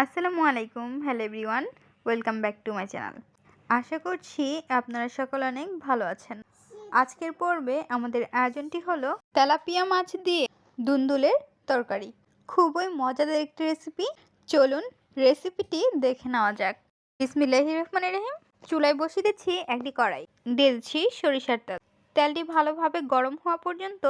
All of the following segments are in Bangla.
আসসালামু আলাইকুম, hello everyone, welcome back to my channel. আশা করছি আপনারা সকল অনেক ভালো আছেন। আজকের পর্বে আমাদের আয়োজনটি হলো তেলাপিয়া মাছ দিয়ে দুন্দুলের তরকারি। খুবই মজাদার একটি রেসিপি চলুন রেসিপিটি দেখে নেওয়া যাক। বিসমিল্লাহি রহমান রহিম, চুলায় বসিয়ে দিচ্ছি একটি কড়াই। দিয়ে দিচ্ছি সরিষার তেল। তেলটি ভালোভাবে গরম হওয়া পর্যন্ত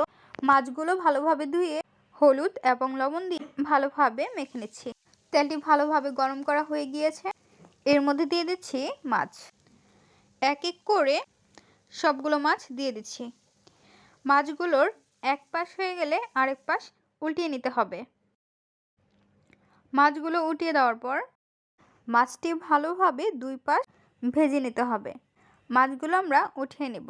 মাছগুলো ভালোভাবে ধুয়ে হলুদ এবং লবণ দিয়ে ভালোভাবে মেখে নিচ্ছি। তেলটি ভালোভাবে গরম করা হয়ে গিয়েছে। এর মধ্যে দিয়ে দিচ্ছি মাছ। এক এক করে সবগুলো মাছ দিয়ে দিচ্ছি। মাছগুলোর এক পাশ হয়ে গেলে আরেক পাশ উল্টিয়ে নিতে হবে। মাছগুলো উল্টিয়ে দেওয়ার পর মাছটি ভালোভাবে দুই পাশ ভেজে নিতে হবে। মাছগুলো আমরা উঠিয়ে নেব।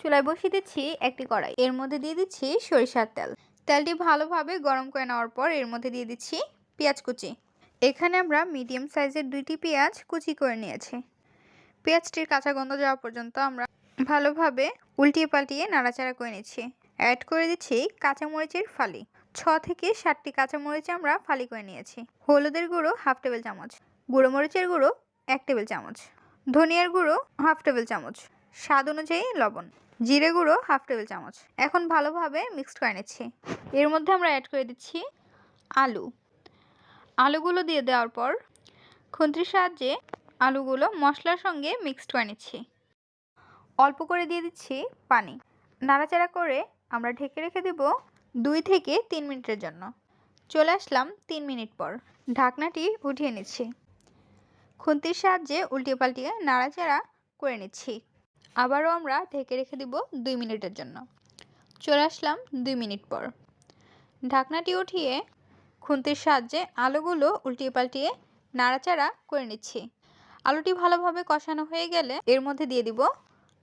চুলায় বসিয়ে দিচ্ছি একটি কড়াই। এর মধ্যে দিয়ে দিচ্ছি সরিষার তেল। তেলটি ভালোভাবে গরম করে নেওয়ার পর এর মধ্যে দিয়ে দিচ্ছি পেঁয়াজ কুচি। এখানে আমরা মিডিয়াম সাইজের দুইটি পেঁয়াজ কুচি করে নিয়েছি। পেঁয়াজটির কাঁচা গন্ধ যাওয়া পর্যন্ত আমরা ভালোভাবে উল্টিয়ে পাল্টিয়ে নাড়াচাড়া করে নিচ্ছি। অ্যাড করে দিচ্ছি কাঁচামরিচের ফালি। ছ থেকে সাতটি কাঁচামরিচ আমরা ফালি করে নিয়েছি। হলুদের গুঁড়ো হাফ টেবিল চামচ। গুঁড়ো মরিচের গুঁড়ো এক টেবিল চামচ। ধনিয়ার গুঁড়ো হাফ টেবিল চামচ। স্বাদ অনুযায়ী লবণ। জিরে গুঁড়ো হাফ টেবিল চামচ। এখন ভালোভাবে মিক্সড করে নিচ্ছি। এর মধ্যে আমরা অ্যাড করে দিচ্ছি আলু। আলুগুলো দিয়ে দেওয়ার পর খুন্তির সাহায্যে আলুগুলো মশলার সঙ্গে মিক্সড করে নিচ্ছি। অল্প করে দিয়ে দিচ্ছি পানি। নাড়াচাড়া করে আমরা ঢেকে রেখে দেব দুই থেকে তিন মিনিটের জন্য। চলে আসলাম তিন মিনিট পর। ঢাকনাটি উঠিয়ে নিচ্ছি। খুন্তির সাহায্যে উল্টিয়ে পাল্টিয়ে নাড়াচাড়া করে নিচ্ছি। আবারও আমরা ঢেকে রেখে দিব দুই মিনিটের জন্য। চলে আসলাম দুই মিনিট পর। ঢাকনাটি উঠিয়ে খুন্তির সাহায্যে আলুগুলো উল্টিয়ে পাল্টিয়ে নাড়াচাড়া করে নিচ্ছি। আলুটি ভালোভাবে কষানো হয়ে গেলে এর মধ্যে দিয়ে দিব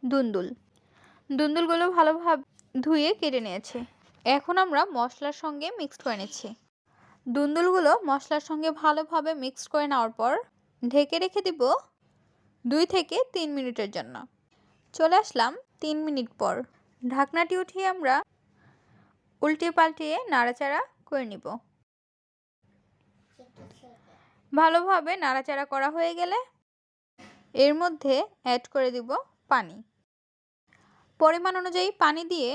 দুন্দুল। দুন্দুলগুলো ভালোভাবে ধুয়ে কেটে নিয়েছি। এখন আমরা মশলার সঙ্গে মিক্সড করে নিচ্ছি। দুন্দুলগুলো মশলার সঙ্গে ভালোভাবে মিক্সড করে নেওয়ার পর ঢেকে রেখে দিব দুই থেকে তিন মিনিটের জন্য। চলে আসলাম তিন মিনিট পর। ঢাকনাটি উঠিয়ে আমরা উল্টে পাল্টিয়ে নাড়াচাড়া করে নিব। ভালোভাবে নাড়াচাড়া করা হয়ে গেলে এর মধ্যে অ্যাড করে দিব পানি। পরিমাণ অনুযায়ী পানি দিয়ে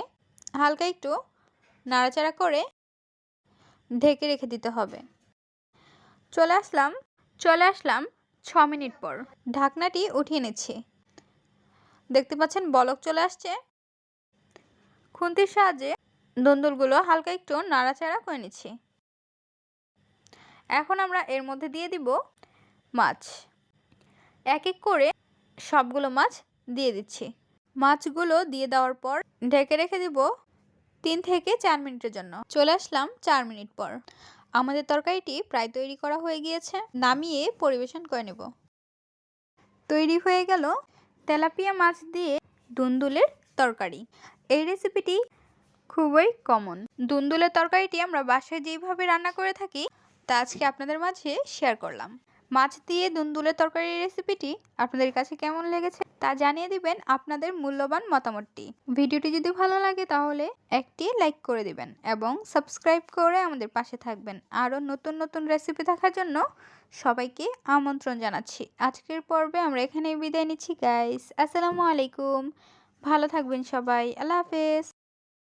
হালকা একটু নাড়াচাড়া করে ঢেকে রেখে দিতে হবে। চলে আসলাম চলে আসলাম ছ মিনিট পর। ঢাকনাটি উঠিয়ে নিচ্ছি। দেখতে পাচ্ছেন বলক চলে আসছে। খুন্তির সাহায্যে দন্দুলগুলো হালকা একটু নাড়াচাড়া করে নিচ্ছি। এখন আমরা এর মধ্যে দিয়ে দিব মাছ। এক এক করে সবগুলো মাছ দিয়ে দিচ্ছি। মাছগুলো দিয়ে দেওয়ার পর ঢেকে রেখে দিব তিন থেকে চার মিনিটের জন্য। চলে আসলাম চার মিনিট পর। আমাদের তরকারিটি প্রায় তৈরি করা হয়ে গিয়েছে। নামিয়ে পরিবেশন করে নেব। তৈরি হয়ে গেল তেলাপিয়া মাছ দিয়ে দুন্দুলের তরকারি। এই রেসিপিটি খুবই কমন দুন্দুলের তরকারিটি আমরা বাসায় যেইভাবে রান্না করে থাকি তা আজকে আপনাদের মাঝে শেয়ার করলাম। মাছ দিয়ে দুন্দুলের তরকারির রেসিপিটি আপনাদের কাছে কেমন লেগেছে তা জানিয়ে দিবেন আপনাদের মূল্যবান মতামতটি। ভিডিওটি যদি ভালো লাগে তাহলে একটি লাইক করে দিবেন এবং সাবস্ক্রাইব করে আমাদের পাশে থাকবেন। আরও নতুন নতুন রেসিপি দেখার জন্য সবাইকে আমন্ত্রণ জানাচ্ছি। আজকের পর্বে আমরা এখানেই বিদায় নিচ্ছি গাইস আসসালামু আলাইকুম। ভালো থাকবেন সবাই। আল্লাহ হাফেজ।